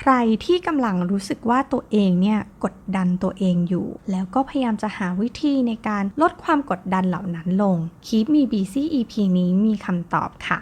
ใครที่กำลังรู้สึกว่าตัวเองเนี่ยกดดันตัวเองอยู่ แล้วก็พยายามจะหาวิธีในการลดความกดดันเหล่านั้นลง Keep Me Busy EP นี้มีคำตอบค่ะ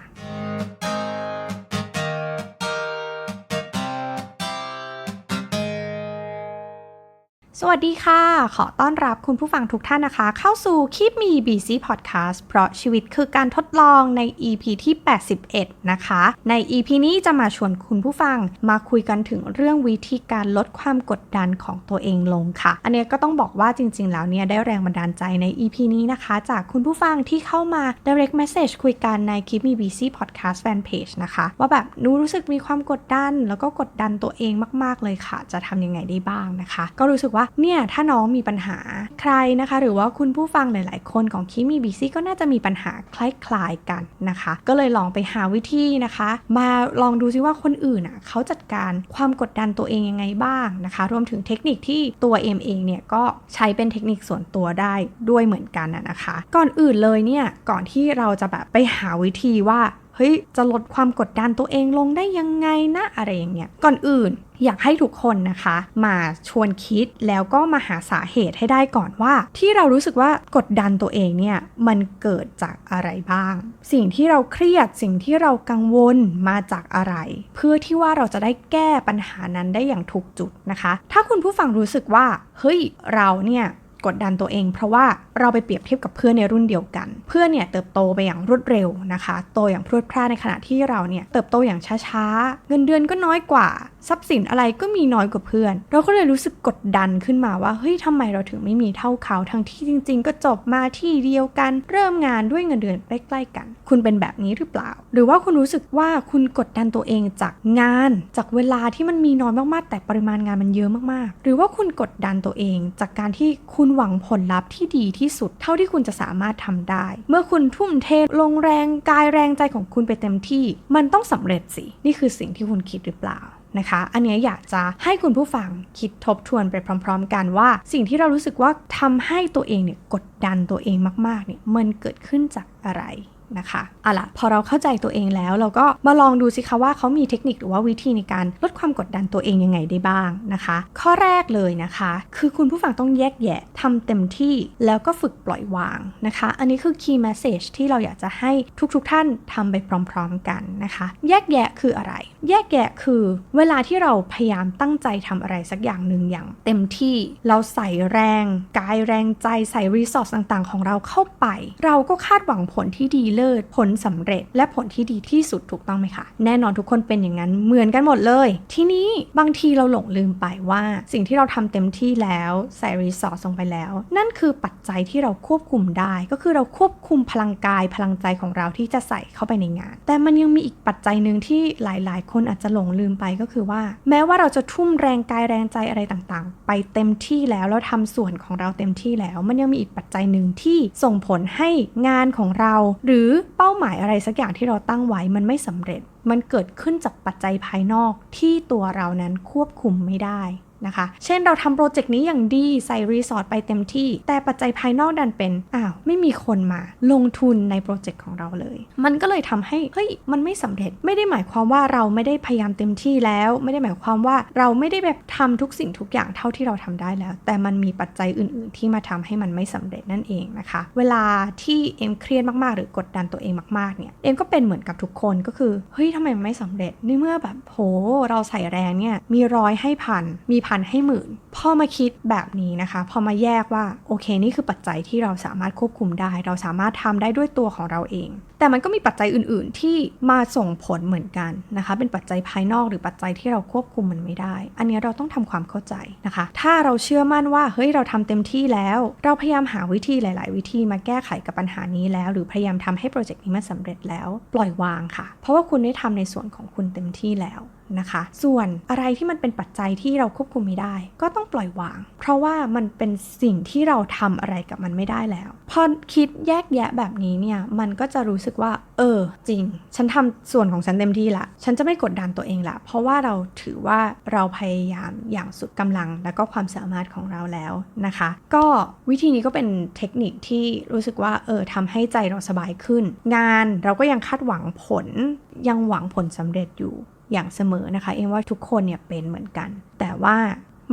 สวัสดีค่ะ ขอต้อนรับคุณผู้ฟังทุกท่านนะคะ เข้าสู่ Keep Me Busy Podcast เพราะชีวิตคือการทดลองใน EP ที่ 81 นะคะ ใน EP นี้จะมาชวนคุณผู้ฟังมาคุยกันถึงเรื่องวิธีการลดความกดดันของตัวเองลงค่ะ อันนี้ก็ต้องบอกว่าจริง ๆ แล้วเนี่ยได้แรงบันดาลใจใน EP นี้นะคะ จากคุณผู้ฟังที่เข้ามา direct message คุยกันใน Keep Me Busy Podcast fan page นะคะ ว่าแบบหนูรู้สึกมีความกดดัน แล้วก็กดดันตัวเองมาก ๆ เลยค่ะ จะทำยังไงได้บ้างนะคะ ก็รู้สึกว่าเนี่ยถ้าน้องมีปัญหาใครนะคะ หรือว่าคุณผู้ฟังหลาย ๆ คนของคิมีบีซี่ก็น่าจะมีปัญหาคล้าย ๆ กันนะคะ ก็เลยลองไปหาวิธีนะคะ มาลองดูซิว่าคนอื่นอะเขาจัดการความกดดันตัวเองยังไงบ้างนะคะ รวมถึงเทคนิคที่ตัวเอ็มเองเนี่ยก็ใช้เป็นเทคนิคส่วนตัวได้ด้วยเหมือนกันนะนะคะ ก่อนอื่นเลยเนี่ยก่อนที่เราจะแบบไปหาวิธีว่า เฮ้ยจะลดความกดดันตัวเองลงได้ยังไงนะอะไรอย่างเงี้ยก่อนอื่นอยากให้ทุกคนนะคะ มาชวนคิดแล้วก็มาหาสาเหตุให้ได้ก่อนว่า ที่เรารู้สึกว่ากดดันตัวเองเนี่ยมันเกิดจากอะไรบ้าง สิ่งที่เราเครียดสิ่งที่เรากังวลมาจากอะไร เพื่อที่ว่าเราจะได้แก้ปัญหานั้นได้อย่างถูกจุดนะคะ ถ้าคุณผู้ฟังรู้สึกว่า เฮ้ยเราเนี่ยกดดันตัวเอง เพราะว่าเราไปเปรียบเทียบกับเพื่อนในรุ่นเดียวกัน เพื่อนเนี่ยเติบโตไปอย่างรวดเร็วนะคะ โตอย่างพรวดพราดในขณะที่เราเนี่ยเติบโตอย่างช้าๆ เงินเดือนก็น้อยกว่า ทรัพย์สินอะไรก็มีน้อยกว่าเพื่อน เราก็เลยรู้สึกกดดันขึ้นมาว่าเฮ้ยทำไมเราถึงไม่มีเท่าเขาทั้งที่จริง ๆ ก็จบมาที่เดียวกัน เริ่มงานด้วยเงินเดือนใกล้ๆกัน คุณเป็นแบบนี้หรือเปล่า หรือว่าคุณรู้สึกว่าคุณกดดันตัวเองจากงาน จากเวลาที่มันมีน้อยมากๆ แต่ปริมาณงานมันเยอะมากๆ หรือว่าคุณกดดันตัวเอง จากการที่คุณหวังผลลัพธ์ที่ดีที่สุด เท่าที่คุณจะสามารถทำได้ เมื่อคุณทุ่มเทลงแรงกายแรงใจของคุณไปเต็มที่ มันต้องสำเร็จสิ นี่คือสิ่งที่คุณคิดหรือเปล่านะคะ อันนี้อยากจะให้คุณผู้ฟังคิดทบทวนไปพร้อม ๆ กันว่า สิ่งที่เรารู้สึกว่าทำให้ตัวเองเนี่ยกดดันตัวเองมากๆเนี่ยมันเกิดขึ้นจากอะไร นะคะเอาล่ะพอเราเข้าใจตัวเองแล้ว เราก็มาลองดูสิคะว่าเขามีเทคนิคหรือว่าวิธีในการลดความกดดันตัวเองยังไงได้บ้างนะคะ ข้อแรกเลยนะคะ คือคุณผู้ฟังต้องแยกแยะทำเต็มที่แล้วก็ฝึกปล่อยวางนะคะ อันนี้คือ key message ที่เราอยากจะให้ทุกๆทท่านทำไปพร้อมๆกันนะคะ แยกแยะคืออะไร แยกแยะคือเวลาที่เราพยายามตั้งใจทำอะไรสักอย่างหนึ่งอย่าง เต็มที่เราใส่แรง กายแรงใจใส่รีซอสต่างๆ ของเราเข้าไป เราก็คาดหวังผลที่ดีเลศ ผลสำเร็จ และผลที่ดีที่สุดถูกต้องไหมคะ แน่นอนทุกคนเป็นอย่างนั้นเหมือนกันหมดเลย ทีนี้บางทีเราหลงลืมไปว่าสิ่งที่เราทำเต็มที่แล้วใส่รีซอสลงไปแล้ว นั่นคือปัจจัยที่เราควบคุมได้ ก็คือเราควบคุมพลังกายพลังใจของเราที่จะใส่เข้าไปในงาน แต่มันยังมีอีกปัจจัยหนึ่งที่หลาย ๆ คนอาจจะหลงลืมไปก็คือว่า แม้ว่าเราจะทุ่มแรงกายแรงใจอะไรต่างๆ ไปเต็มที่แล้วแล้วทำส่วนของเราเต็มที่แล้ว มันยังมีอีกปัจจัยหนึ่งที่ส่งผลให้งานของเรา หรือือเป้าหมายอะไรสักอย่างที่เราตั้งไว้มันไม่สำเร็จ มันเกิดขึ้นจากปัจจัยภายนอกที่ตัวเรานั้นควบคุมไม่ได้ นะคะ เช่นเราทำโปรเจกต์นี้อย่างดีใส่รีสอร์ทไปเต็มที่ แต่ปัจจัยภายนอกดันเป็นอ้าวไม่มีคนมาลงทุนในโปรเจกต์ของเราเลย มันก็เลยทำให้เฮ้ยมันไม่สำเร็จไม่ได้หมายความว่าเราไม่ได้พยายามเต็มที่แล้ว ไม่ได้หมายความว่าเราไม่ได้แบบทำทุกสิ่งทุกอย่างเท่าที่เราทำได้แล้ว แต่มันมีปัจจัยอื่น ๆ ที่มาทำให้มันไม่สำเร็จนั่นเองนะคะ เวลาที่เอ็มเครียดมากๆ หรือกดดันตัวเองมากๆเนี่ยเอ็มก็เป็นเหมือนกับทุกคนก็คือเฮ้ยทำไมมันไม่สำเร็จในเมื่อแบบโหเราใส่แรงเนี่ยมีร้อยให้พันมีพันให้หมื่นพอมาคิดแบบนี้นะคะ พอมาแยกว่าโอเคนี่คือปัจจัยที่เราสามารถควบคุมได้ เราสามารถทำได้ด้วยตัวของเราเอง แต่มันก็มีปัจจัยอื่น ๆ ที่มาส่งผลเหมือนกันนะคะ เป็นปัจจัยภายนอกหรือปัจจัยที่เราควบคุมมันไม่ได้ อันนี้เราต้องทำความเข้าใจนะคะ ถ้าเราเชื่อมั่นว่าเฮ้ยเราทำเต็มที่แล้ว เราพยายามหาวิธีหลาย ๆ วิธีมาแก้ไขกับปัญหานี้แล้ว หรือพยายามทำให้โปรเจกต์นี้มันสาเร็จแล้ว ปล่อยวางค่ะ เพราะว่าคุณได้ทำในส่วนของคุณเต็มที่แล้ว นะคะ ส่วนอะไรที่มันเป็นปัจจัยที่เราควบคุมไม่ได้ ก็ต้องปล่อยวาง เพราะว่ามันเป็นสิ่งที่เราทำอะไรกับมันไม่ได้แล้ว พอคิดแยกแยะแบบนี้เนี่ย มันก็จะรู้สึกว่า เออ จริง ฉันทำส่วนของฉันเต็มที่ละ ฉันจะไม่กดดันตัวเองละ เพราะว่าเราถือว่าเราพยายามอย่างสุดกำลัง และก็ความสามารถของเราแล้วนะคะ ก็วิธีนี้ก็เป็นเทคนิคที่รู้สึกว่า เออทำให้ใจเราสบายขึ้น งานเราก็ยังคาดหวังผลยังหวังผลสำเร็จอยู่ อย่างเสมอนะคะ เอ็มว่าทุกคนเนี่ยเป็นเหมือนกัน แต่ว่า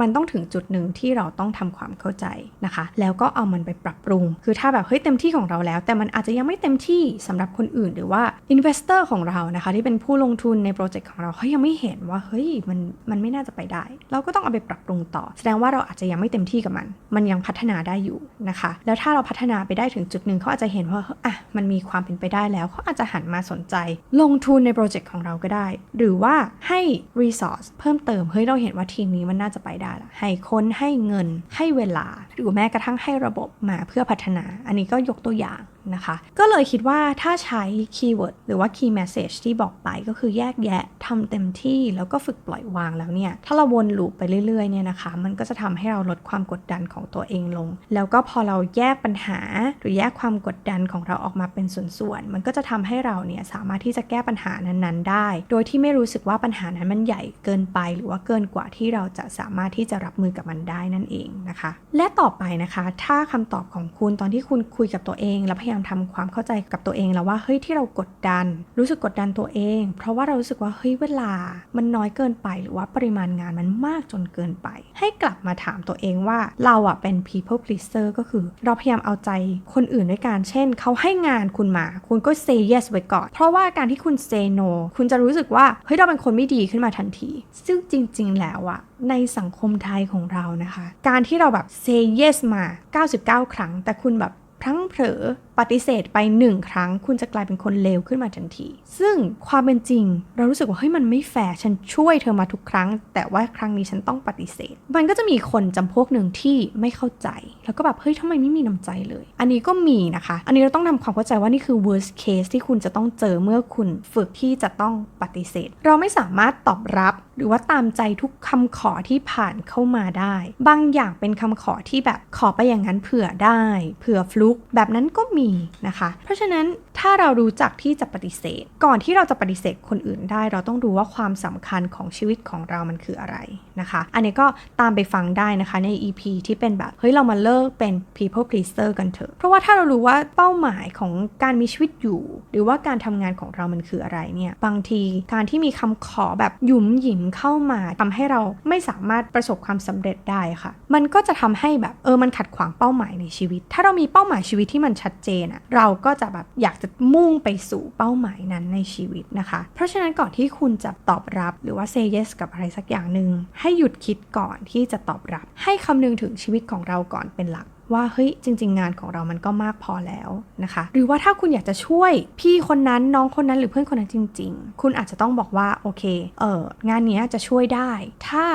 มันต้องถึงจุดหนึ่งที่เราต้องทำความเข้าใจนะคะ แล้วก็เอามันไปปรับปรุง คือถ้าแบบเฮ้ยเต็มที่ของเราแล้ว แต่มันอาจจะยังไม่เต็มที่สำหรับคนอื่น หรือว่า investor ของเรานะคะ ที่เป็นผู้ลงทุนในโปรเจกต์ของเราเขายังไม่เห็นว่าเฮ้ยมันมันไม่น่าจะไปได้ เราก็ต้องเอาไปปรับปรุงต่อ แสดงว่าเราอาจจะยังไม่เต็มที่กับมัน มันยังพัฒนาได้อยู่นะคะ แล้วถ้าเราพัฒนาไปได้ถึงจุดหนึ่งเขาอาจจะเห็นว่าอะมันมีความเป็นไปได้แล้วเขาอาจจะหันมาสนใจ ลงทุนในโปรเจกต์ของเราก็ได้ หรือว่าให้ resource เพิ่มเติมเฮ้ยเราเห็นว่าทีมนี้มันน่าจะไปได้ละให้คนให้เงินให้เวลา หรือแม้กระทั่งให้ระบบมาเพื่อพัฒนา อันนี้ก็ยกตัวอย่างนะคะ ก็เลยคิดว่าถ้าใช้คีย์เวิร์ดหรือว่าคีย์แมสเซจที่บอกไปก็คือแยกแยะทำเต็มที่แล้วก็ฝึกปล่อยวางแล้วเนี่ย ถ้าเราวนลูปไปเรื่อยๆเนี่ยนะคะ มันก็จะทำให้เราลดความกดดันของตัวเองลง แล้วก็พอเราแยกปัญหา หรือแยกความกดดันของเราออกมาเป็นส่วนๆ มันก็จะทำให้เราเนี่ยสามารถที่จะแก้ปัญหานั้นๆ ได้ โดยที่ไม่รู้สึกว่าปัญหานั้นมันใหญ่เกินไปหรือว่าเกินกว่าที่เราจะสามารถที่จะรับมือกับมันได้นั่นเองนะคะ และต่อไปนะคะ ถ้าคำตอบของคุณตอนที่คุณคุยกับตัวเองแล้วพยยายามทำความเข้าใจกับตัวเองแล้วว่าเฮ้ยที่เรากดดัน รู้สึกกดดันตัวเอง เพราะว่าเรารู้สึกว่าเฮ้ยเวลา มันน้อยเกินไปหรือว่าปริมาณงานมันมากจนเกินไป ให้กลับมาถามตัวเองว่าเราอะเป็น people pleaser ก็คือ เราพยายามเอาใจคนอื่นด้วยการเช่นเขาให้งานคุณมา คุณก็ say yes ไว้ก่อน เพราะว่าการที่คุณ say no คุณจะรู้สึกว่าเฮ้ยเราเป็นคนไม่ดีขึ้นมาทันที ซึ่งจริง ๆ แล้วอะในสังคมไทยของเรานะคะ การที่เราแบบ say yes มา 99 ครั้ง แต่คุณแบบพลั้งเผลอ ปฏิเสธไปหนึ่งครั้ง คุณจะกลายเป็นคนเลวขึ้นมาทันที ซึ่งความเป็นจริง เรารู้สึกว่าเฮ้ยมันไม่แฟร์ฉันช่วยเธอมาทุกครั้ง แต่ว่าครั้งนี้ฉันต้องปฏิเสธ มันก็จะมีคนจำพวกหนึ่งที่ไม่เข้าใจ แล้วก็แบบเฮ้ยทำไมไม่มีน้ำใจเลย อันนี้ก็มีนะคะ อันนี้เราต้องทำความเข้าใจว่านี่คือ worst case ที่คุณจะต้องเจอเมื่อคุณฝึกที่จะต้องปฏิเสธ เราไม่สามารถตอบรับหรือว่าตามใจทุกคำขอที่ผ่านเข้ามาได้ บางอย่างเป็นคำขอที่แบบขอไปอย่างนั้นเผื่อได้ เผื่อฟลุกแบบนั้นก็มีนะคะ เพราะฉะนั้นถ้าเรารู้จักที่จะปฏิเสธ ก่อนที่เราจะปฏิเสธคนอื่นได้ เราต้องรู้ว่าความสำคัญของชีวิตของเรามันคืออะไรนะคะ อันนี้ก็ตามไปฟังได้นะคะใน EP ที่เป็นแบบ เฮ้ย เรามาเลิกเป็น people pleaser กันเถอะ เพราะว่าถ้าเรารู้ว่าเป้าหมายของการมีชีวิตอยู่ หรือว่าการทำงานของเรามันคืออะไรเนี่ย บางทีการที่มีคำขอแบบหยุมหยิมเข้ามาทำให้เราไม่สามารถประสบความสำเร็จได้ค่ะ มันก็จะทำให้แบบเออมันขัดขวางเป้าหมายในชีวิต ถ้าเรามีเป้าหมายชีวิตที่มันชัดเจนอะเราก็จะแบบอยากจะมุ่งไปสู่เป้าหมายนั้นในชีวิตนะคะ เพราะฉะนั้นก่อนที่คุณจะตอบรับหรือว่า say yes กับอะไรสักอย่างหนึ่งให้หยุดคิดก่อนที่จะตอบรับ ให้คำนึงถึงชีวิตของเราก่อนเป็นหลัก ว่าเฮ้ยจริง ๆ งานของเรามันก็มากพอแล้วนะคะ หรือว่าถ้าคุณอยากจะช่วยพี่คนนั้นน้องคนนั้นหรือเพื่อนคนนั้นจริง ๆ คุณอาจจะต้องบอกว่าโอเคเอองานนี้จะช่วยได้ ถ้า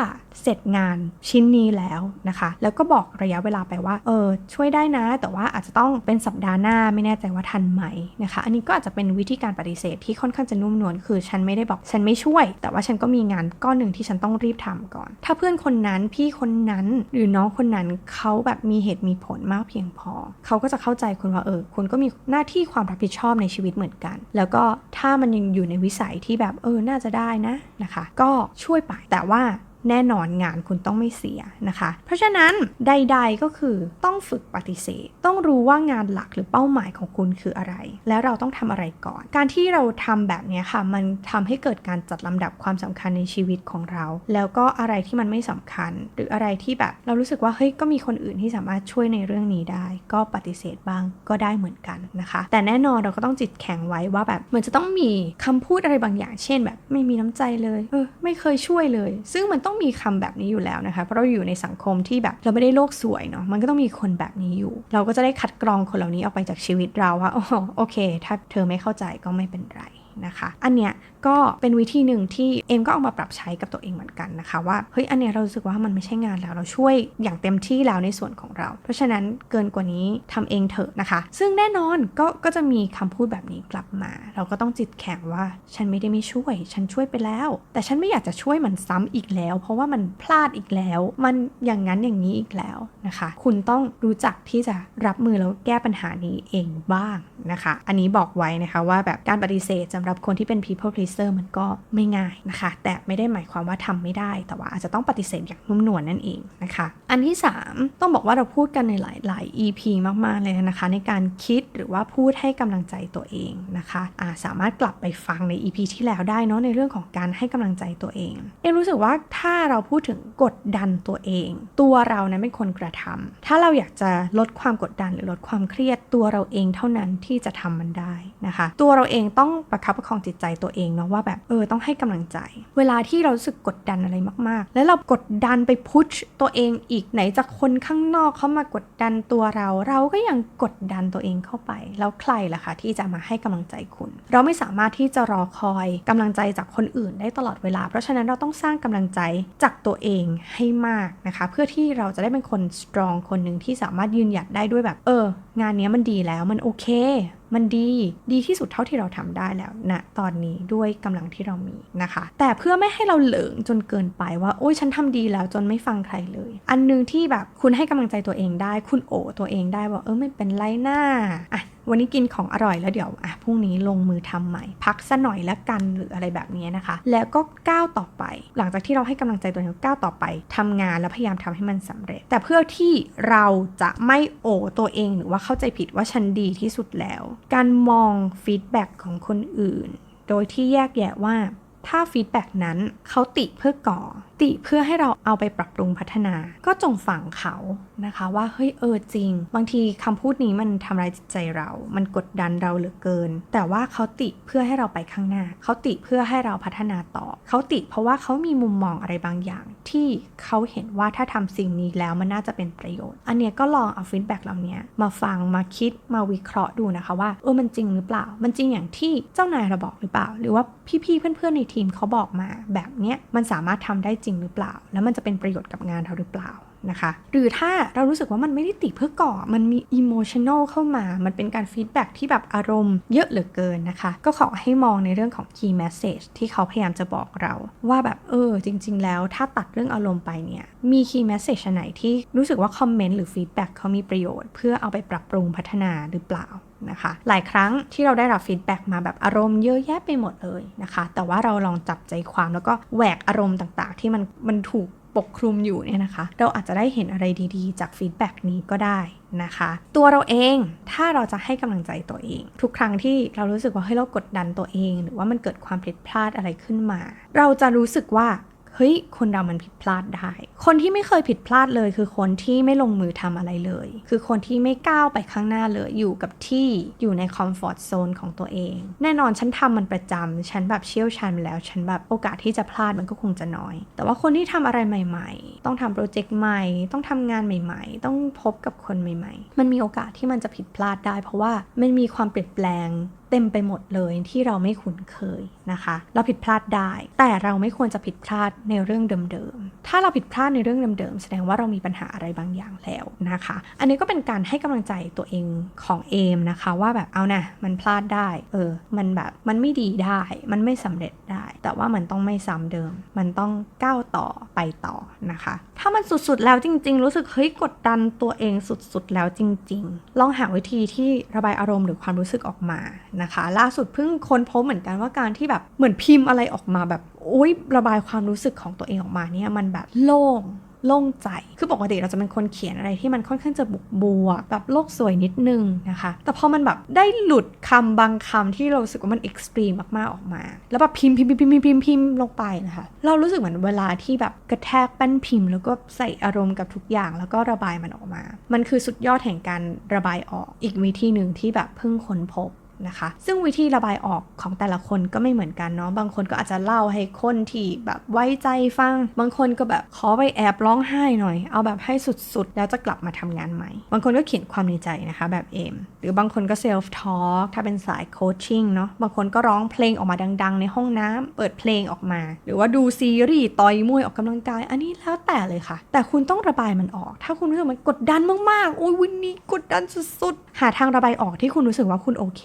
เสร็จงานชิ้นนี้แล้วนะคะ แล้วก็บอกระยะเวลาไปว่าเออช่วยได้นะ แต่ว่าอาจจะต้องเป็นสัปดาห์หน้าไม่แน่ใจว่าทันไหมนะคะ อันนี้ก็อาจจะเป็นวิธีการปฏิเสธที่ค่อนข้างจะนุ่มนวลคือฉันไม่ได้บอกฉันไม่ช่วย แต่ว่าฉันก็มีงานก้อนหนึ่งที่ฉันต้องรีบทำก่อน ถ้าเพื่อนคนนั้นพี่คนนั้นหรือน้องคนนั้นเขาแบบมีเหตุมีผลมากเพียงพอ เขาก็จะเข้าใจคุณว่าเออคุณก็มีหน้าที่ความรับผิดชอบในชีวิตเหมือนกัน แล้วก็ถ้ามันยังอยู่ในวิสัยที่แบบเออน่าจะได้นะนะคะ ก็ช่วยไปแต่ว่า แน่นอนงานคุณต้องไม่เสียนะคะ เพราะฉะนั้นใด ๆก็คือต้องฝึกปฏิเสธ ต้องรู้ว่างานหลักหรือเป้าหมายของคุณคืออะไร แล้วเราต้องทำอะไรก่อน การที่เราทำแบบนี้ค่ะ มันทำให้เกิดการจัดลำดับความสำคัญในชีวิตของเรา แล้วก็อะไรที่มันไม่สำคัญ หรืออะไรที่แบบเรารู้สึกว่าเฮ้ยก็มีคนอื่นที่สามารถช่วยในเรื่องนี้ได้ ก็ปฏิเสธบ้างก็ได้เหมือนกันนะคะ แต่แน่นอนเราก็ต้องจิตแข็งไว้ว่าแบบมันจะต้องมีคำพูดอะไรบางอย่าง เช่นแบบไม่มีน้ำใจเลยเออไม่เคยช่วยเลย ซึ่งมันต้องมีคำแบบนี้อยู่แล้วนะคะ เพราะเราอยู่ในสังคมที่แบบเราไม่ได้โลกสวยเนาะมันก็ต้องมีคนแบบนี้อยู่ เราก็จะได้คัดกรองคนเหล่านี้ออกไปจากชีวิตเราว่าโอ้โอเค ถ้าเธอไม่เข้าใจก็ไม่เป็นไร นะคะ อันเนี้ยก็เป็นวิธีหนึ่งที่เอ็มก็เอามาปรับใช้กับตัวเองเหมือนกันนะคะว่าเฮ้ยอันเนี้ยเราสึกว่ามันไม่ใช่งานแล้วเราช่วยอย่างเต็มที่แล้วในส่วนของเรา เพราะฉะนั้นเกินกว่านี้ทำเองเถอะนะคะ ซึ่งแน่นอนก็ก็จะมีคำพูดแบบนี้กลับมา เราก็ต้องจิตแข็งว่าฉันไม่ได้ไม่ช่วย ฉันช่วยไปแล้ว แต่ฉันไม่อยากจะช่วยมันซ้ำอีกแล้ว เพราะว่ามันพลาดอีกแล้ว มันอย่างนั้นอย่างนี้อีกแล้วนะคะ คุณต้องรู้จักที่จะรับมือแล้วแก้ปัญหานี้เองบ้างนะคะ อันนี้บอกไว้นะคะว่าแบบการปฏิเสธจะำหรับคนที่เป็น people pleaser มันก็ไม่ง่ายนะคะ แต่ไม่ได้หมายความว่าทำไม่ได้ แต่ว่าอาจจะต้องปฏิเสธอย่างนุ่มนวลนั่นเองนะคะ อันที่ 3 ต้องบอกว่าเราพูดกันในหลายๆ EP มาก ๆ เลยนะคะ ในการคิดหรือว่าพูดให้กำลังใจตัวเองนะคะะสามารถกลับไปฟังใน EP ที่แล้วได้เนาะในเรื่องของการให้กำลังใจตัวเอง เอ็รู้สึกว่าถ้าเราพูดถึงกดดันตัวเอง ตัวเรานะเป็นคนกระทำถ้าเราอยากจะลดความกดดันหรือลดความเครียดตัวเราเองเท่านั้นที่จะทำมันได้นะคะ ตัวเราเองต้องประคับประคองจิตใจตัวเองเนาะว่าแบบเออต้องให้กำลังใจ เวลาที่เราสึกกดดันอะไรมากๆ แล้วเรากดดันไปพุชตัวเองอีกไหนจากคนข้างนอกเขามากดดันตัวเรา เราก็ยังกดดันตัวเองเข้าไป แล้วใครล่ะคะที่จะมาให้กำลังใจคุณ เราไม่สามารถที่จะรอคอยกำลังใจจากคนอื่นได้ตลอดเวลา เพราะฉะนั้นเราต้องสร้างกำลังใจจากตัวเองให้มากนะคะ เพื่อที่เราจะได้เป็นคนสตรองคนหนึ่งที่สามารถยืนหยัดได้ด้วยแบบ เออ งานนี้มันดีแล้วมันโอเค มันดีดีที่สุดเท่าที่เราทำได้แล้วณนะตอนนี้ด้วยกำลังที่เรามีนะคะ แต่เพื่อไม่ให้เราเหลิงจนเกินไปว่า โอ้ยฉันทำดีแล้วจนไม่ฟังใครเลย อันนึงที่แบบคุณให้กำลังใจตัวเองได้ คุณโอตัวเองได้ว่าเออไม่เป็นไรหน้าอะ วันนี้กินของอร่อยแล้วเดี๋ยวอะพรุ่งนี้ลงมือทำใหม่ พักซะหน่อยแล้วกันหรืออะไรแบบนี้นะคะ แล้วก็ก้าวต่อไป หลังจากที่เราให้กำลังใจตัวเองก้าวต่อไปทำงานแล้วพยายามทำให้มันสำเร็จ แต่เพื่อที่เราจะไม่โอตัวเองหรือว่าเข้าใจผิดว่าฉันดีที่สุดแล้ว การมองฟีดแบ็กของคนอื่น โดยที่แยกแยะว่า ถ้าฟีดแบ็กนั้นเขาติเพื่อก่อ ติเพื่อให้เราเอาไปปรับปรุงพัฒนา ก็จงฟังเขานะคะว่าเฮ้ยเออจริง บางทีคำพูดนี้มันทำร้ายจิตใจเรา มันกดดันเราเหลือเกิน แต่ว่าเขาติเพื่อให้เราไปข้างหน้า เขาติเพื่อให้เราพัฒนาต่อ เขาติเพราะว่าเขามีมุมมองอะไรบางอย่าง ที่เขาเห็นว่าถ้าทำสิ่งนี้แล้วมันน่าจะเป็นประโยชน์ อันเนี้ยก็ลองเอาฟีดแบ็กเหล่านี้มาฟังมาคิดมาวิเคราะห์ดูนะคะว่าเออมันจริงหรือเปล่า มันจริงอย่างที่เจ้านายเราบอกหรือเปล่า หรือว่าพี่ๆเพื่อนๆในทีมเขาบอกมา แบบเนี้ยมันสามารถทำได้จริงหรือเปล่า แล้วมันจะเป็นประโยชน์กับงานเราหรือเปล่า นะคะหรือถ้าเรารู้สึกว่ามันไม่ได้ติเพื่อก่อ มันมีอิโมชัน a ลเข้ามา มันเป็นการฟีดแบ็ที่แบบอารมณ์เยอะเหลือเกินนะคะ ก็ขอให้มองในเรื่องของ key message ที่เขาพยายามจะบอกเรา ว่าแบบเออจริง ๆ แล้วถ้าตัดเรื่องอารมณ์ไปเนี่ยมี key message ไหนที่รู้สึกว่าคอมเมนต์หรือฟีดแบ็เขามีประโยชน์เพื่อเอาไปปรับปรุงพัฒนาหรือเปล่านะคะหลายครั้งที่เราได้รับฟีดแบ็กมาแบบอารมณ์เยอะแยะไปหมดเลยนะคะ แต่ว่าเราลองจับใจความแล้วก็แหวกอารมณ์ต่างๆ ที่มันมันถูก ปกคลุมอยู่เนี่ยนะคะ เราอาจจะได้เห็นอะไรดีๆ จากฟีดแบ็กนี้ก็ได้นะคะ ตัวเราเองถ้าเราจะให้กำลังใจตัวเอง ทุกครั้งที่เรารู้สึกว่าเฮ้ยเรากดดันตัวเอง หรือว่ามันเกิดความผิดพลาดอะไรขึ้นมา เราจะรู้สึกว่า เฮ้ย คนเรามันผิดพลาดได้ คนที่ไม่เคยผิดพลาดเลยคือคนที่ไม่ลงมือทำอะไรเลย คือคนที่ไม่ก้าวไปข้างหน้าเลย อยู่กับที่ อยู่ในคอมฟอร์ทโซนของตัวเอง แน่นอนฉันทำมันประจำฉันแบบเชี่ยวชาญแล้ว ฉันแบบโอกาสที่จะพลาดมันก็คงจะน้อย แต่ว่าคนที่ทำอะไรใหม่ ๆ ต้องทำโปรเจกต์ใหม่ ต้องทำงานใหม่ ๆ ต้องพบกับคนใหม่ ๆ มันมีโอกาสที่มันจะผิดพลาดได้ เพราะว่ามันมีความเปลี่ยนแปลงเต็มไปหมดเลยที่เราไม่คุ้นเคยนะคะ เราผิดพลาดได้ แต่เราไม่ควรจะผิดพลาดในเรื่องเดิมๆ ถ้าเราผิดพลาดในเรื่องเดิมๆ แสดงว่าเรามีปัญหาอะไรบางอย่างแล้วนะคะ อันนี้ก็เป็นการให้กำลังใจตัวเองของเอมนะคะ ว่าแบบเอานะมันพลาดได้ เออ มันแบบมันไม่ดีได้ มันไม่สำเร็จได้ แต่ว่ามันต้องไม่ซ้ำเดิม มันต้องก้าวต่อไปต่อนะคะ ถ้ามันสุดๆแล้วจริง ๆ รู้สึกเฮ้ยกดดันตัวเองสุดๆแล้วจริง ๆ ลองหาวิธีที่ระบายอารมณ์หรือความรู้สึกออกมานะคะ ล่าสุดเพิ่งค้นพบเหมือนกันว่าการที่แบบเหมือนพิมพ์อะไรออกมาแบบโอ๊ยระบายความรู้สึกของตัวเองออกมาเนี่ยมันแบบโล่งโล่งใจ คือปกติเราจะเป็นคนเขียนอะไรที่มันค่อนข้างจะบุกบัวแบบโลกสวยนิดนึงนะคะ แต่พอมันแบบได้หลุดคำบางคำที่เราสึกว่ามันเอ็กซ์ตรีมมากๆออกมา แล้วแบบพิมพ์พิมพ์พิมพ์พิมพ์พิมพ์พิมพ์ลงไปนะคะ เรารู้สึกเหมือนเวลาที่แบบกระแทกแป้นพิมพ์ แล้วก็ใส่อารมณ์กับทุกอย่าง แล้วก็ระบายมันออกมา มันคือสุดยอดแห่งการระบายออก อีกวิธีหนึ่งที่แบบเพิ่งค้นพบ นะคะ ซึ่งวิธีระบายออกของแต่ละคนก็ไม่เหมือนกันเนาะ บางคนก็อาจจะเล่าให้คนที่แบบไว้ใจฟัง บางคนก็แบบขอไปแอบร้องไห้หน่อย เอาแบบให้สุดๆ แล้วจะกลับมาทำงานใหม่ บางคนก็เขียนความในใจนะคะแบบเอม หรือบางคนก็เซลฟ์ทอล์กถ้าเป็นสายโคชชิ่งเนาะ บางคนก็ร้องเพลงออกมาดัง ๆ ในห้องน้ำเปิดเพลงออกมา หรือว่าดูซีรีส์ต่อยมวยออกกำลังกาย อันนี้แล้วแต่เลยค่ะ แต่คุณต้องระบายมันออก ถ้าคุณรู้สึกมันกดดันมากๆ โอ้ยวันนี้กดดันสุดๆ หาทางระบายออกที่คุณรู้สึกว่าคุณโอเค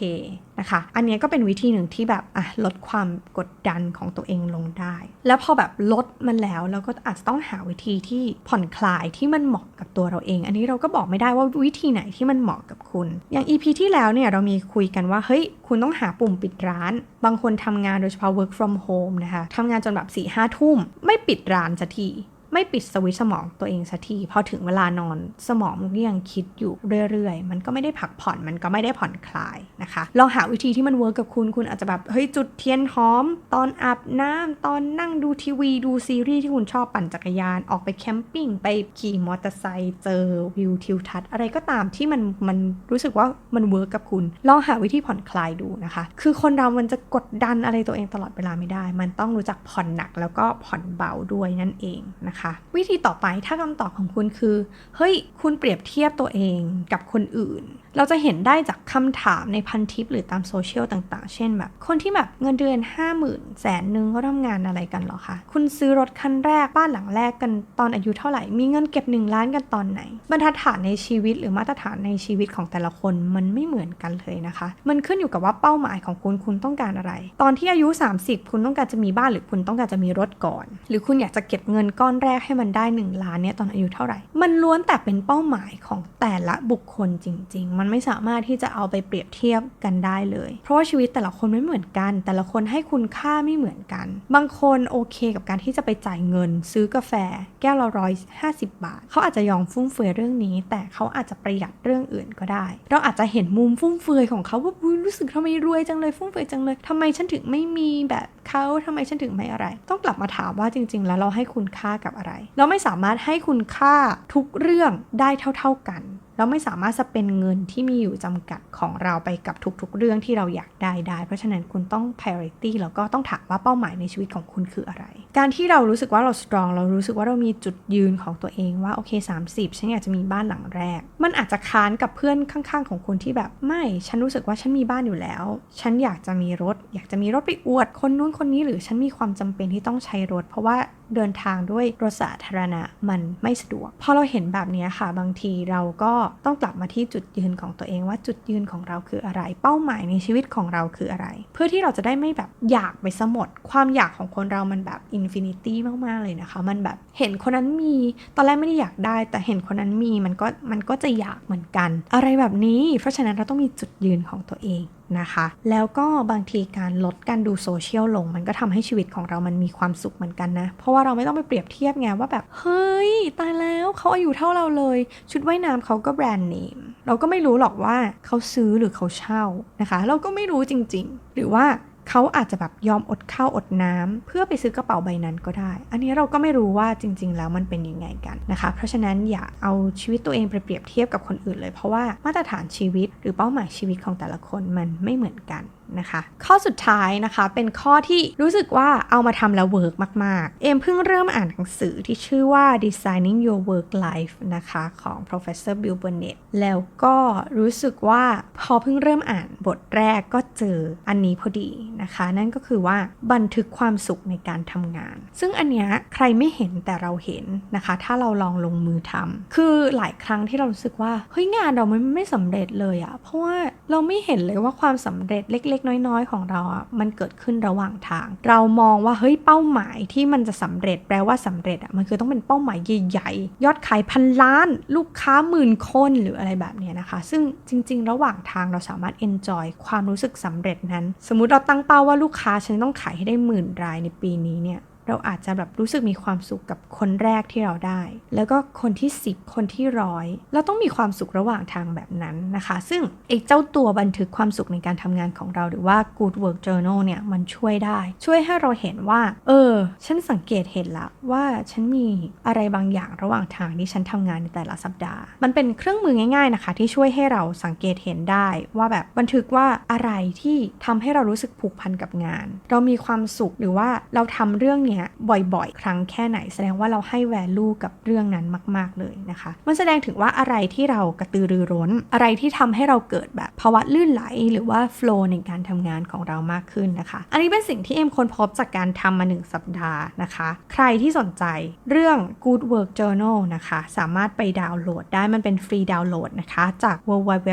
นะคะ อันนี้ก็เป็นวิธีหนึ่งที่แบบอะลดความกดดันของตัวเองลงได้ แล้วพอแบบลดมันแล้วเราก็อาจจะต้องหาวิธีที่ผ่อนคลายที่มันเหมาะกับตัวเราเอง อันนี้เราก็บอกไม่ได้ว่าวิธีไหนที่มันเหมาะกับคุณ อย่าง EP ที่แล้วเนี่ยเรามีคุยกันว่าเฮ้ยคุณต้องหาปุ่มปิดร้าน บางคนทำงานโดยเฉพาะ work from home นะคะทำงานจนแบบ4ี่ห้าทุ่มไม่ปิดร้านสักที ไม่ปิดสวิตสมองตัวเองสักทีพอถึงเวลานอนสมองมันก็ยังคิดอยู่เรื่อยๆ มันก็ไม่ได้พักผ่อนมันก็ไม่ได้ผ่อนคลายนะคะลองหาวิธีที่มันเวิร์กกับคุณคุณอาจจะแบบเฮ้ยจุดเทียนหอม ตอนอาบน้ำตอนนั่งดูทีวีดูซีรีส์ที่คุณชอบปั่นจักรยานออกไปแคมปิ้งไปขี่มอเตอร์ไซค์เจอวิวทิวทัศน์อะไรก็ตามที่มันมันรู้สึกว่ามันเวิร์กกับคุณลองหาวิธีผ่อนคลายดูนะคะ คือคนเรามันจะกดดันอะไรตัวเองตลอดเวลาไม่ได้ มันต้องรู้จักผ่อนหนักแล้วก็ผ่อนเบาด้วยนั่นเองนะคะวิธีต่อไปถ้าคำตอบของคุณคือ เฮ้ย คุณเปรียบเทียบตัวเองกับคนอื่น เราจะเห็นได้จากคำถามในพันทิปหรือตามโซเชียลต่างๆ เช่นแบบ คนที่แบบเงินเดือน 5 0,000แสนหนึ่งเขาทำงานอะไรกันหรอคะ คุณซื้อรถคันแรกบ้านหลังแรกกันตอนอายุเท่าไหร่ มีเงินเก็บ 1 ล้านกันตอนไหน บรรทัดฐานในชีวิตหรือมาตรฐานในชีวิตของแต่ละคนมันไม่เหมือนกันเลยนะคะ มันขึ้นอยู่กับว่าเป้าหมายของคุณคุณต้องการอะไร ตอนที่อายุ 30 คุณต้องการจะมีบ้านหรือคุณต้องการจะมีรถก่อน หรือคุณอยากจะเก็บเงินก้อนแรกให้มันได้ 1 ล้านเนี่ยตอนอายุเท่าไหร่ มันล้วนแต่เป็นเป้าหมายของแต่ละบุคคลจริง ๆ มันไม่สามารถที่จะเอาไปเปรียบเทียบกันได้เลย เพราะว่าชีวิตแต่ละคนไม่เหมือนกัน แต่ละคนให้คุณค่าไม่เหมือนกัน บางคนโอเคกับการที่จะไปจ่ายเงิน ซื้อกาแฟ แก้วละร้อยห้าสิบบาท เขาอาจจะยอมฟุ่มเฟือยเรื่องนี้ แต่เขาอาจจะประหยัดเรื่องอื่นก็ได้ เราอาจจะเห็นมุมฟุ่มเฟือยของเขาว่าอุ๊ยรู้สึกทำไมรวยจังเลยฟุ่มเฟือยจังเลยทำไมฉันถึงไม่มีแบบเขาทำไมฉันถึงไม่อะไร ต้องกลับมาถามว่าจริง ๆ แล้วเราให้คุณค่ากับอะไร เราไม่สามารถให้คุณค่าทุกเรื่องได้เท่า ๆกัน เราไม่สามารถจะเป็นเงินที่มีอยู่จำกัดของเราไปกับทุกๆ เรื่องที่เราอยากได้ได้ เพราะฉะนั้นคุณต้อง priority แล้วก็ต้องถามว่าเป้าหมายในชีวิตของคุณคืออะไร การที่เรารู้สึกว่าเรา strong เรารู้สึกว่าเรามีจุดยืนของตัวเองว่าโอเค 30 ฉันอยากจะมีบ้านหลังแรก มันอาจจะค้านกับเพื่อนข้างๆ ของคุณที่แบบไม่ ฉันรู้สึกว่าฉันมีบ้านอยู่แล้ว ฉันอยากจะมีรถ อยากจะมีรถไปอวด คนนู้นคนนี้หรือฉันมีความจำเป็นที่ต้องใช้รถ เพราะว่า เดินทางด้วยรถสาธารณะมันไม่สะดวก พอเราเห็นแบบนี้ค่ะ บางทีเราก็ต้องกลับมาที่จุดยืนของตัวเองว่าจุดยืนของเราคืออะไร เป้าหมายในชีวิตของเราคืออะไร เพื่อที่เราจะได้ไม่แบบอยากไปสมด ความอยากของคนเรามันแบบอินฟินิตี้มากๆเลยนะคะ มันแบบเห็นคนนั้นมีตอนแรกไม่ได้อยากได้ แต่เห็นคนนั้นมีมันก็มันก็จะอยากเหมือนกัน อะไรแบบนี้ เพราะฉะนั้นเราต้องมีจุดยืนของตัวเอง นะคะ แล้วก็บางทีการลดการดูโซเชียลลง มันก็ทำให้ชีวิตของเรามันมีความสุขเหมือนกันนะ เพราะว่าเราไม่ต้องไปเปรียบเทียบไงว่าแบบเฮ้ยตายแล้วเขาอายุเท่าเราเลย ชุดว่ายน้ำเขาก็แบรนด์เนมเราก็ไม่รู้หรอกว่าเขาซื้อหรือเขาเช่านะคะ เราก็ไม่รู้จริง ๆ หรือว่า เขาอาจจะแบบยอมอดข้าวอดน้ำเพื่อไปซื้อกระเป๋าใบนั้นก็ได้ อันนี้เราก็ไม่รู้ว่าจริง ๆ แล้วมันเป็นยังไงกันนะคะ เพราะฉะนั้นอย่าเอาชีวิตตัวเองไปเปรียบเทียบกับคนอื่นเลย เพราะว่ามาตรฐานชีวิตหรือเป้าหมายชีวิตของแต่ละคนมันไม่เหมือนกัน นะคะ ข้อสุดท้ายนะคะเป็นข้อที่รู้สึกว่าเอามาทำแล้วเวิร์กมาก ๆ เอมเพิ่งเริ่มอ่านหนังสือที่ชื่อว่า Designing Your Work Life นะคะของ Professor Bill Burnett แล้วก็รู้สึกว่าพอเพิ่งเริ่มอ่านบทแรกก็เจออันนี้พอดีนะคะ นั่นก็คือว่าบันทึกความสุขในการทำงาน ซึ่งอันเนี้ยใครไม่เห็นแต่เราเห็นนะคะ ถ้าเราลองลงมือทำคือหลายครั้งที่เรารู้สึกว่าเฮ้ยงานเรามันไม่สำเร็จเลยอะเพราะว่าเราไม่เห็นเลยว่าความสำเร็จเล็กๆ น้อยๆ ของเราอะมันเกิดขึ้นระหว่างทาง เรามองว่าเฮ้ยเป้าหมายที่มันจะสำเร็จแปลว่าสำเร็จอะมันคือต้องเป็นเป้าหมายใหญ่ๆ ยอดขายพันล้าน ลูกค้าหมื่นคนหรืออะไรแบบเนี้ยนะคะ ซึ่งจริง ๆ ระหว่างทางเราสามารถ enjoy ความรู้สึกสำเร็จนั้น สมมุติเราตั้งเป้าว่าลูกค้าฉันต้องขายให้ได้หมื่นรายในปีนี้เนี่ย เราอาจจะแบบรู้สึกมีความสุขกับคนแรกที่เราได้ แล้วก็คนที่ 10 คนที่ร้อยเราต้องมีความสุขระหว่างทางแบบนั้นนะคะ ซึ่งไอ้เจ้าตัวบันทึกความสุขในการทำงานของเราหรือว่า Good Work Journal เนี่ยมันช่วยได้ ช่วยให้เราเห็นว่า เออ ฉันสังเกตเห็นละว่าฉันมีอะไรบางอย่างระหว่างทางที่ฉันทำงานในแต่ละสัปดาห์ มันเป็นเครื่องมือง่าย ๆนะคะ ที่ช่วยให้เราสังเกตเห็นได้ว่าแบบบันทึกว่าอะไรที่ทำให้เรารู้สึกผูกพันกับงาน เรามีความสุขหรือว่าเราทำเรื่องเนี้ยบ่อยๆ ครั้งแค่ไหน แสดงว่าเราให้ value กับเรื่องนั้นมาก ๆ เลยนะคะ มันแสดงถึงว่าอะไรที่เรากระตือรือร้น อะไรที่ทำให้เราเกิดแบบภาวะลื่นไหล หรือว่า flow ในการทำงานของเรามากขึ้นนะคะ อันนี้เป็นสิ่งที่เอ็มค้นพบจากการทำมา 1 สัปดาห์นะคะ ใครที่สนใจเรื่อง Good Work Journal นะคะ สามารถไปดาวน์โหลดได้มันเป็นฟรีดาวน์โหลดนะคะจาก www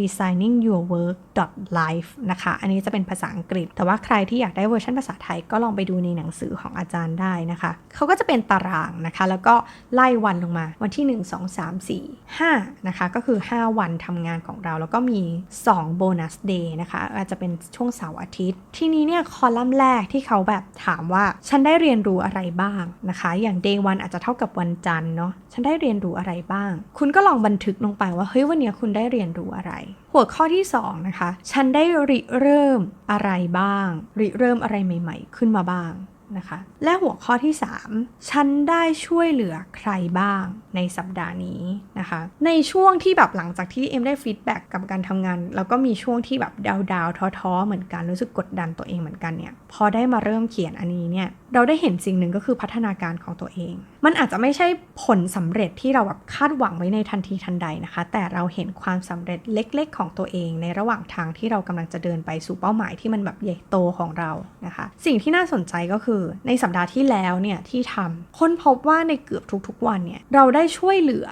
designing your work life นะคะ อันนี้จะเป็นภาษาอังกฤษ แต่ว่าใครที่อยากได้เวอร์ชันภาษาไทยก็ลองไปดูในหนังสือของอาจารย์ได้นะคะ เขาก็จะเป็นตารางนะคะ แล้วก็ไล่วันลงมา วันที่ 1 2 3 4 5 นะคะ ก็คือ 5 วันทำงานของเรา แล้วก็มี2โบนัสเดย์นะคะ อาจจะเป็นช่วงเสาร์อาทิตย์ ทีนี้เนี่ยคอลัมน์แรกที่เขาแบบถามว่า ฉันได้เรียนรู้อะไรบ้างนะคะ อย่าง day 1อาจจะเท่ากับวันจันทร์เนาะ ฉันได้เรียนรู้อะไรบ้าง คุณก็ลองบันทึกลงไปว่า เฮ้ยวันนี้คุณได้เรียนรู้อะไรหัวข้อที่2นะคะ ฉันได้ริเริ่มอะไรบ้าง ริเริ่มอะไรใหม่ ๆ ขึ้นมาบ้างนะคะ และหัวข้อที่ 3 ฉันได้ช่วยเหลือใครบ้างในสัปดาห์นี้นะคะ ในช่วงที่แบบหลังจากที่เอ็มได้ฟีดแบ็กกับการทำงาน แล้วก็มีช่วงที่แบบดาวๆท้อๆ เหมือนกันรู้สึกกดดันตัวเองเหมือนกันเนี่ย พอได้มาเริ่มเขียนอันนี้เนี่ย เราได้เห็นสิ่งหนึ่งก็คือพัฒนาการของตัวเองมันอาจจะไม่ใช่ผลสำเร็จที่เราแบบคาดหวังไว้ในทันทีทันใดนะคะ แต่เราเห็นความสำเร็จเล็กๆ ของตัวเอง ในระหว่างทางที่เรากำลังจะเดินไปสู่เป้าหมายที่มันแบบใหญ่โตของเรานะคะ สิ่งที่น่าสนใจก็คือในสัปดาห์ที่แล้วเนี่ยที่ทำค้นพบว่าในเกือบทุกๆ วันเนี่ยเราได้ช่วยเหลือ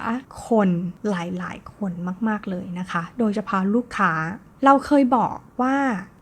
คนหลายๆ คนมาก ๆเลยนะคะ โดยเฉพาะลูกค้า เราเคยบอกว่า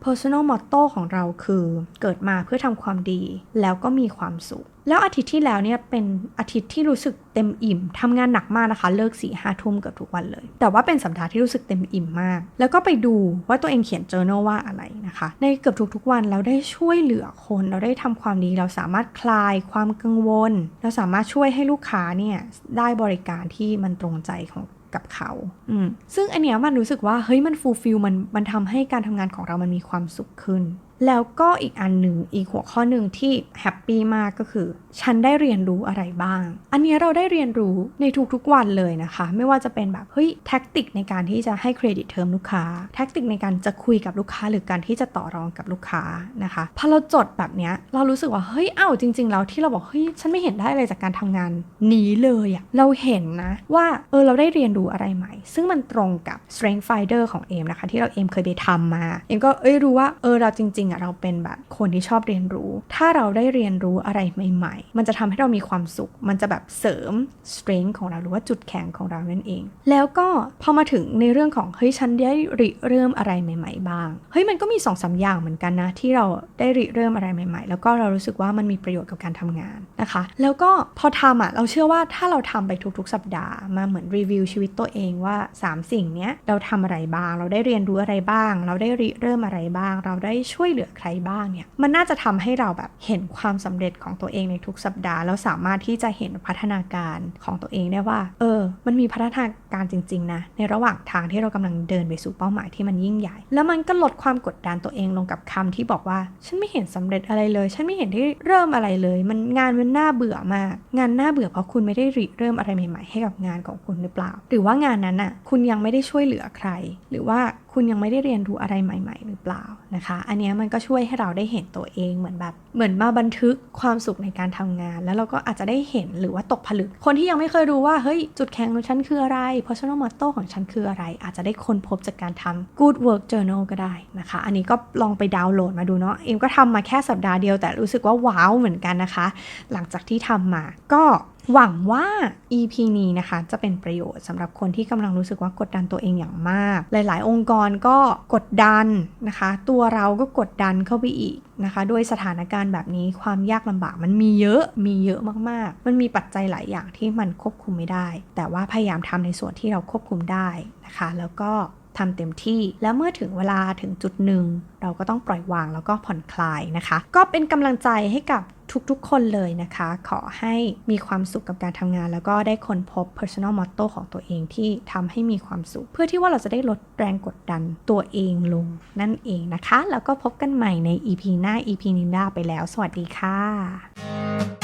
personal motto ของเราคือเกิดมาเพื่อทำความดี แล้วก็มีความสุข แล้วอาทิตย์ที่แล้วเนี่ยเป็นอาทิตย์ที่รู้สึกเต็มอิ่มทำงานหนักมากนะคะ เลิกสี่ห้าทุ่มเกือบทุกวันเลย แต่ว่าเป็นสัปดาห์ที่รู้สึกเต็มอิ่มมาก แล้วก็ไปดูว่าตัวเองเขียน journal ว่าอะไรนะคะ ในเกือบทุกๆวันเราได้ช่วยเหลือคน เราได้ทำความดี เราสามารถคลายความกังวล เราสามารถช่วยให้ลูกค้าเนี่ยได้บริการที่มันตรงใจของ กับเขา อืมซึ่งอันเนี้ยมันรู้สึกว่าเฮ้ยมันฟูลฟิลมันมันทำให้การทำงานของเรามันมีความสุขขึ้น แล้วก็อีกอันหนึ่งอีกหัวข้อหนึ่งที่แฮปปี้มากก็คือ ฉันได้เรียนรู้อะไรบ้าง อันนี้เราได้เรียนรู้ในทุกๆวันเลยนะคะ ไม่ว่าจะเป็นแบบเฮ้ยแท็กติกในการที่จะให้เครดิตเทอมลูกค้า แท็กติกในการจะคุยกับลูกค้า หรือการที่จะต่อรองกับลูกค้านะคะพอเราจดแบบเนี้ยเรารู้สึกว่าเฮ้ยเอ้าจริงๆแล้วที่เราบอกเฮ้ยฉันไม่เห็นได้อะไรจากการทำงานนี้เลยอะเราเห็นนะว่าเออเราได้เรียนรู้อะไรใหม่ ซึ่งมันตรงกับ strength finder ของเอมนะคะที่เราเอมเคยไปทำมาเอมก็เอ้ยรู้ว่าเออเราจริงๆอะเราเป็นแบบคนที่ชอบเรียนรู้ ถ้าเราได้เรียนรู้อะไรใหม่ ๆ มันจะทำให้เรามีความสุข มันจะแบบเสริม strength ของเราหรือว่าจุดแข็งของเรานั่นเอง แล้วก็พอมาถึงในเรื่องของเฮ้ยฉันได้ริเริ่มอะไรใหม่ ๆ บ้าง เฮ้ยมันก็มี2อสาอย่างเหมือนกันนะที่เราได้ริเริ่มอะไรใหม่ ๆ แล้วก็เรารู้สึกว่ามันมีประโยชน์กับการทำงานนะคะ แล้วก็พอทำอะเราเชื่อว่าถ้าเราทำไปทุกๆ สัปดาห์มาเหมือนรีวิวชีวิตตัวเองว่า 3 สิ่งเนี้ยเราทำอะไรบ้าง เราได้เรียนรู้อะไรบ้าง เราได้ริเริ่มอะไรบ้าง เราได้ช่วยเหลือใครบ้างเนี่ยมันน่าจะทำให้เราแบบเห็นความสำเร็จของตัวเองในทุกสัปดาห์แล้วสามารถที่จะเห็นพัฒนาการของตัวเองได้ว่า เออ มันมีพัฒนาการจริงๆนะในระหว่างทางที่เรากำลังเดินไปสู่เป้าหมายที่มันยิ่งใหญ่ แล้วมันก็ลดความกดดันตัวเองลงกับคำที่บอกว่า ฉันไม่เห็นสำเร็จอะไรเลย ฉันไม่เห็นที่เริ่มอะไรเลย มันงานมันน่าเบื่อมาก งานน่าเบื่อเพราะคุณไม่ได้ริเริ่มอะไรใหม่ๆ ให้กับงานของคุณหรือเปล่า หรือว่างานนั้นน่ะคุณยังไม่ได้ช่วยเหลือใคร หรือว่า คุณยังไม่ได้เรียนรู้อะไรใหม่ ๆ หรือเปล่านะคะ อันนี้มันก็ช่วยให้เราได้เห็นตัวเองเหมือนแบบ เหมือนมาบันทึกความสุขในการทำงาน แล้วเราก็อาจจะได้เห็นหรือว่าตกผลึก คนที่ยังไม่เคยรู้ว่า เฮ้ย จุดแข็งของฉันคืออะไร personal motto ของฉันคืออะไร อาจจะได้ค้นพบจากการทำ good work journal ก็ได้นะคะ อันนี้ก็ลองไปดาวน์โหลดมาดูเนาะ เอ็มก็ทำมาแค่สัปดาห์เดียวแต่รู้สึกว่าว้าวเหมือนกันนะคะ หลังจากที่ทำมา ก็ หวังว่า EP นี้นะคะจะเป็นประโยชน์สำหรับคนที่กำลังรู้สึกว่ากดดันตัวเองอย่างมาก หลาย ๆ องค์กรก็กดดันนะคะ ตัวเราก็กดดันเข้าไปอีกนะคะด้วยสถานการณ์แบบนี้ความยากลำบากมันมีเยอะมีเยอะมาก ๆ มันมีปัจจัยหลายอย่างที่มันควบคุมไม่ได้ แต่ว่าพยายามทำในส่วนที่เราควบคุมได้นะคะ แล้วก็ทำเต็มที่แล้วเมื่อถึงเวลาถึงจุดหนึ่ง เราก็ต้องปล่อยวางแล้วก็ผ่อนคลายนะคะ ก็เป็นกำลังใจให้กับ ทุกๆ คนเลยนะคะ ขอให้มีความสุขกับการทำงาน แล้วก็ได้ค้นพบ personal motto ของตัวเองที่ทำให้มีความสุข เพื่อที่ว่าเราจะได้ลดแรงกดดันตัวเองลงนั่นเองนะคะ แล้วก็พบกันใหม่ใน EP หน้า EP นินดาไปแล้ว สวัสดีค่ะ